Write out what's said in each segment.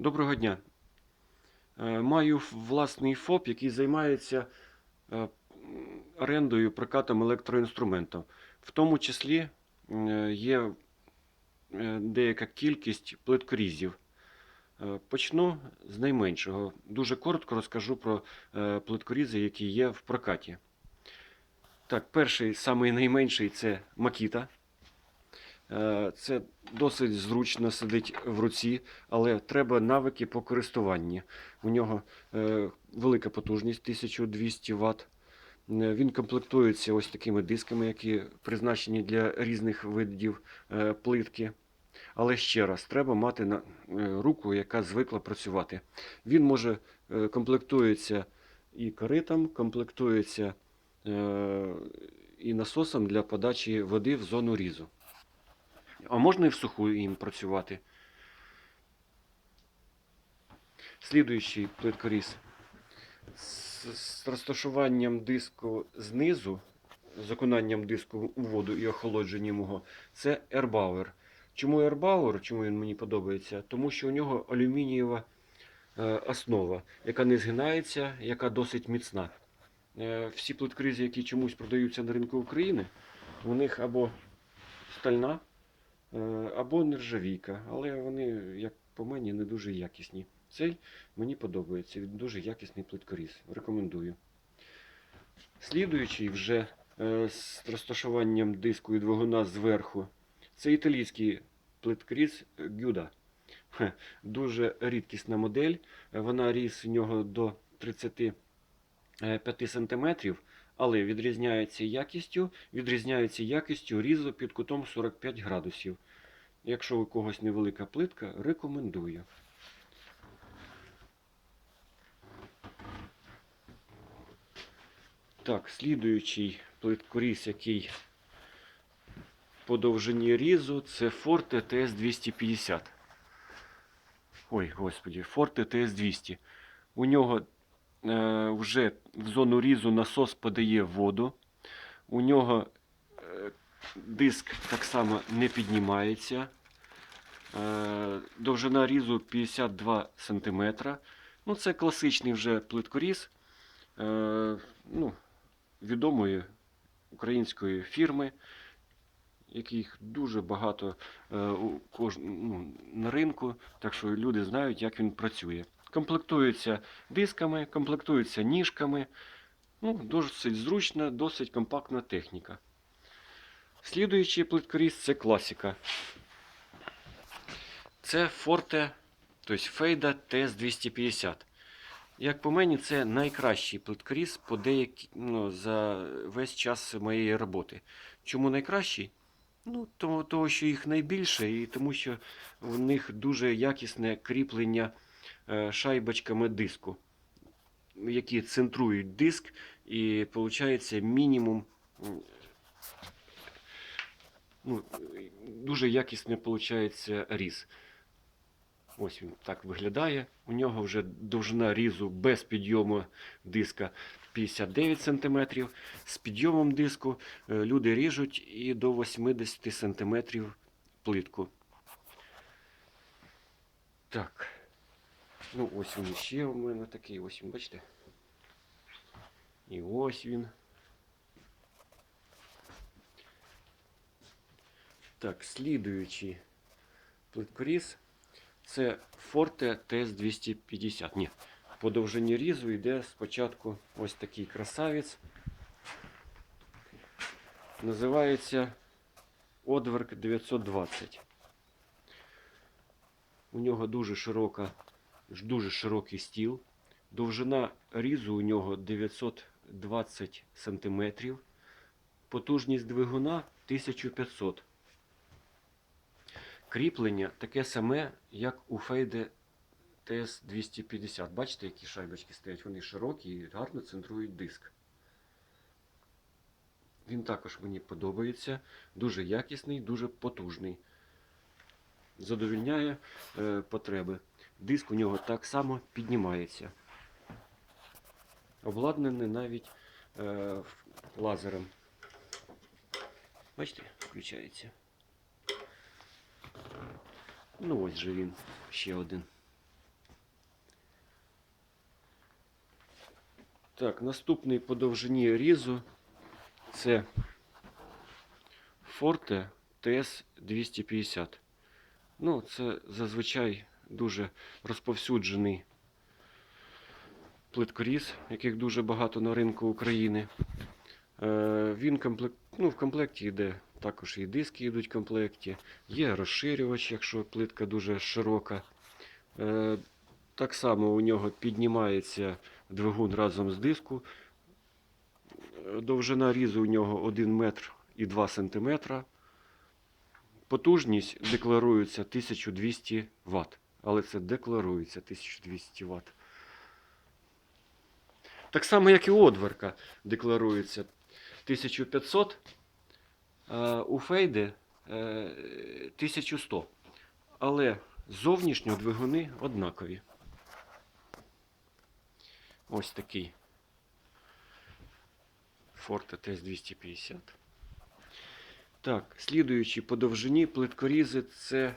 Доброго дня. Е, Маю власний ФОП, який займається е, орендою прокатом електроінструментів. В тому числі є е, деяка кількість плиткорізів. Почну з найменшого. Дуже коротко розкажу про плиткорізи, які є в прокаті. Так, перший, найменший це Макіта. Е, Це досить зручно сидить в руці, але треба навики по користуванні. У нього е, велика потужність 1200 Вт. Е, Він комплектується ось такими дисками, які призначені для різних видів плитки. Але ще раз, треба мати на, руку, яка звикла працювати. Він може комплектується і коритом, комплектується і насосом для подачі води в зону різу. А можна і в суху їм працювати. Слідуючий плиткоріз. З, розташуванням диску знизу, з окунанням диску у воду і охолодженням його, це Airbauer. Чому Airbauer? Чому він мені подобається? Тому що у нього алюмінієва е, основа, яка не згинається, яка досить міцна. Е, всі плиткорізи, які чомусь продаються на ринку України, у них або стальна, або нержавійка, але вони, як по мені, не дуже якісні. Цей мені подобається. Він дуже якісний плиткоріз. Рекомендую. Слідуючий вже е, з розташуванням диску і двигуна зверху. Це італійський плиткоріз Гюда. Дуже рідкісна модель. Е, Вона ріс в нього до 35 см, але відрізняється якістю, відрізняється якістю різу під кутом 45 градусів. Якщо у когось невелика плитка, рекомендую. Так, слідуючий плиткоріз, який по довжині різу, це Forte TS250. Ой, господі, Forte TS200. У нього вже в зону різу насос подає воду. У нього е, диск так само не піднімається. Е, довжина різу 52 см. Ну, це класичний вже плиткоріз. Е, ну, відомої української фірми, яких дуже багато е, ну, на ринку, так що люди знають, як він працює. Комплектується дисками, комплектується ніжками. Ну, досить зручна, досить компактна техніка. Слідуючий плиткоріз це класика. Це Forte, тобто Фейда TS250. Як по мені, це найкращий плиткоріз по деякі, ну, за весь час моєї роботи. Чому найкращий? Ну, тому, того, що їх найбільше, і тому що в них дуже якісне кріплення шайбочками диску, які центрують диск, і виходить мінімум. Ну, дуже якісне виходить різ. Ось він так виглядає. У нього вже довжина різу без підйому диска 59 см. З підйомом диску е, люди ріжуть і до 80 см плитку. Так. Ну, ось він ще у мене такий, ось він, бачите? І ось він. Так, слідуючий плиткоріз. Це Forte TS250. Ні, по довжині різу йде спочатку ось такий красавець. Називається Одверк 920. У нього дуже широка, дуже широкий стіл. Довжина різу у нього 920 см. Потужність двигуна 1500 Кріплення таке саме, як у Фейде TS250. Бачите, які шайбочки стоять? Вони широкі і гарно центрують диск. Він також мені подобається. Дуже якісний, дуже потужний. Задовільняє е, потреби. Диск у нього так само піднімається. Обладнаний навіть е, лазером. Бачите, включається. Ну ось же він, ще один. Так, наступний по довжині різу це Forte TS 250. Ну, це зазвичай дуже розповсюджений плиткоріз, яких дуже багато на ринку України. Е, Він комплект, ну, в комплекті йде також і диски йдуть в комплекті, є розширювач, якщо плитка дуже широка. Е, Так само у нього піднімається двигун разом з диску. Довжина різу у нього 1 метр і 2 сантиметра. Потужність декларується 1200 Вт. Але це декларується 1200 Вт. Так само, як і одверка декларується 1500, а у фейди е, 1100. Але зовнішньо двигуни однакові. Ось такий Forte TS250. Так, слідуючи по довжині плиткорізи це е,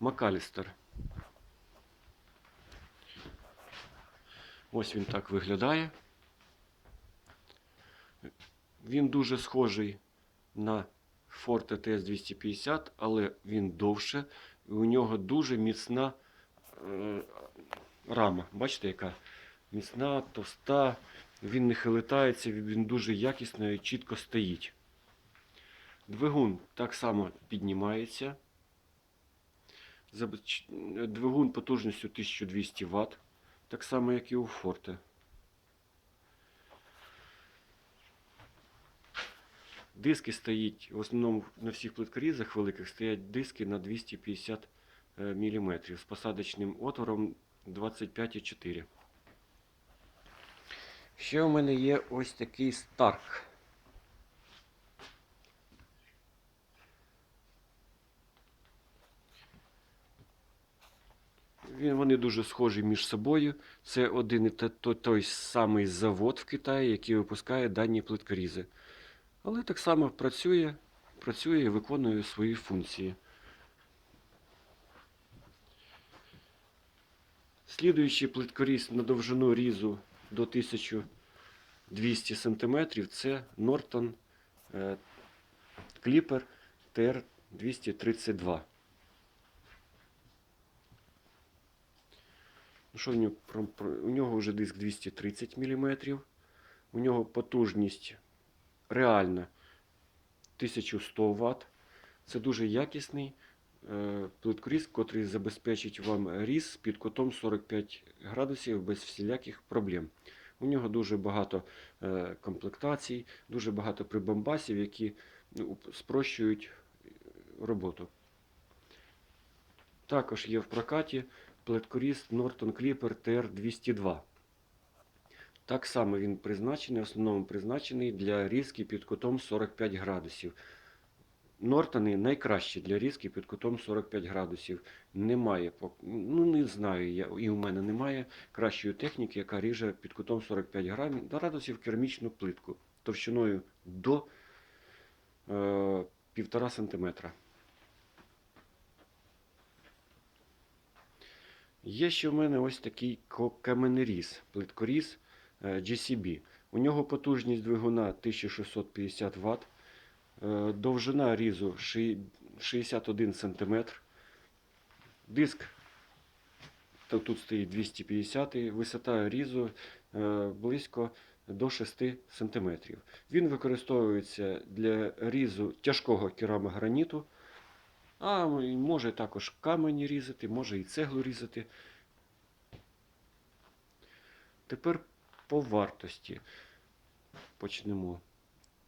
Макалістер. Ось він так виглядає. Він дуже схожий на Forte TS250, але він довше. І у нього дуже міцна е, рама. Бачите, яка міцна, товста. Він не хилитається, він дуже якісно і чітко стоїть. Двигун так само піднімається. Двигун потужністю 1200 Вт, так само, як і у Forte. Диски стоять, в основному на всіх плиткорізах великих стоять диски на 250 мм з посадочним отвором 25,4. Ще у мене є ось такий Stark. Він, вони дуже схожі між собою. Це один і той самий завод в Китаї, який випускає дані плиткорізи. Але так само працює, працює і виконує свої функції. Слідуючий плиткоріз на довжину різу до 1200 см це Norton е, Clipper TR232. Ну, що в нього? У нього вже диск 230 мм. У нього потужність реальна 1100 Вт. Це дуже якісний е, плиткоріз, котрий забезпечить вам різ під кутом 45 градусів без всіляких проблем. У нього дуже багато е, комплектацій, дуже багато прибамбасів, які ну, спрощують е, роботу. Також є в прокаті плиткоріз Norton Clipper TR202. Так само він призначений, в основному призначений для різки під кутом 45 градусів. Нортони найкращі для різки під кутом 45 градусів. Немає, ну не знаю, я, і у мене немає кращої техніки, яка ріже під кутом 45 градусів керамічну плитку товщиною до е, 1,5 см. Є ще в мене ось такий каменеріз, плиткоріз е, GCB. У нього потужність двигуна 1650 Вт, е, довжина різу 61 см. Диск тут стоїть 250 висота різу е, близько до 6 см. Він використовується для різу тяжкого керамограніту, а може також камені різати, може і цеглу різати. Тепер по вартості почнемо.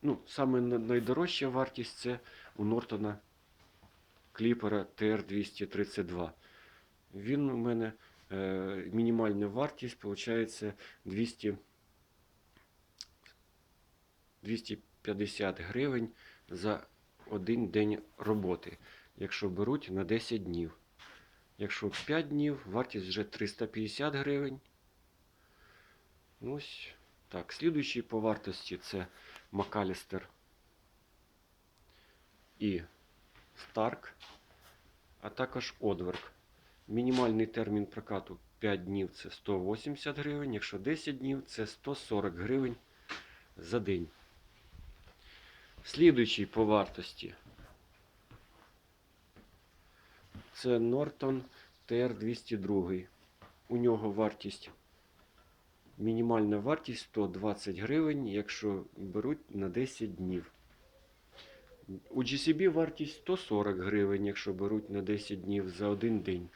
Ну, саме найдорожча вартість це у Нортона кліпера TR232. Він у мене е, мінімальна вартість виходить 200, 250 гривень за один день роботи, якщо беруть на 10 днів. Якщо 5 днів, вартість вже 350 гривень. Ось так. Слідуючий по вартості це Макалістер і Старк, а також Одверк. Мінімальний термін прокату 5 днів це 180 гривень, якщо 10 днів це 140 гривень за день. Слідуючий по вартості. Це Norton TR202. У нього вартість, мінімальна вартість 120 гривень, якщо беруть на 10 днів. У GCB вартість 140 гривень, якщо беруть на 10 днів за один день.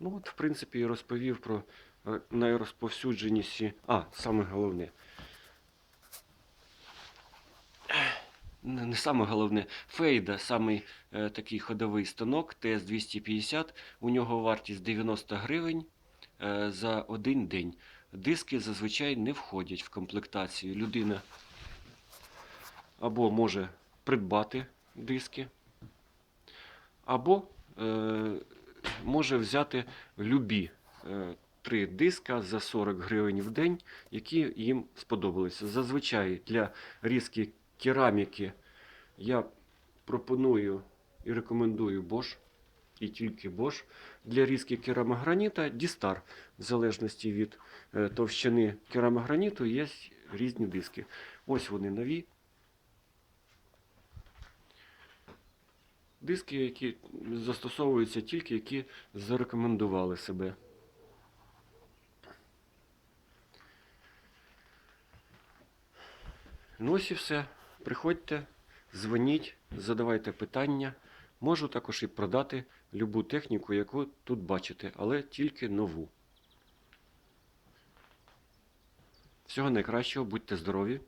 Ну от, в принципі, розповів про е, найрозповсюдженіші. А, саме головне. Не саме головне. Фейда, самий е, такий ходовий станок TS250. У нього вартість 90 гривень е, за один день. Диски зазвичай не входять в комплектацію. Людина або може придбати диски, або е, може взяти любі е, три диска за 40 гривень в день, які їм сподобалися. Зазвичай для різки кераміки я пропоную і рекомендую Bosch, і тільки Bosch. Для різки керамограніта Distar. В залежності від е, товщини керамограніту є різні диски. Ось вони нові. Диски, які застосовуються тільки, які зарекомендували себе. Ну ось і все. Приходьте, дзвоніть, задавайте питання. Можу також і продати любу техніку, яку тут бачите, але тільки нову. Всього найкращого, будьте здорові!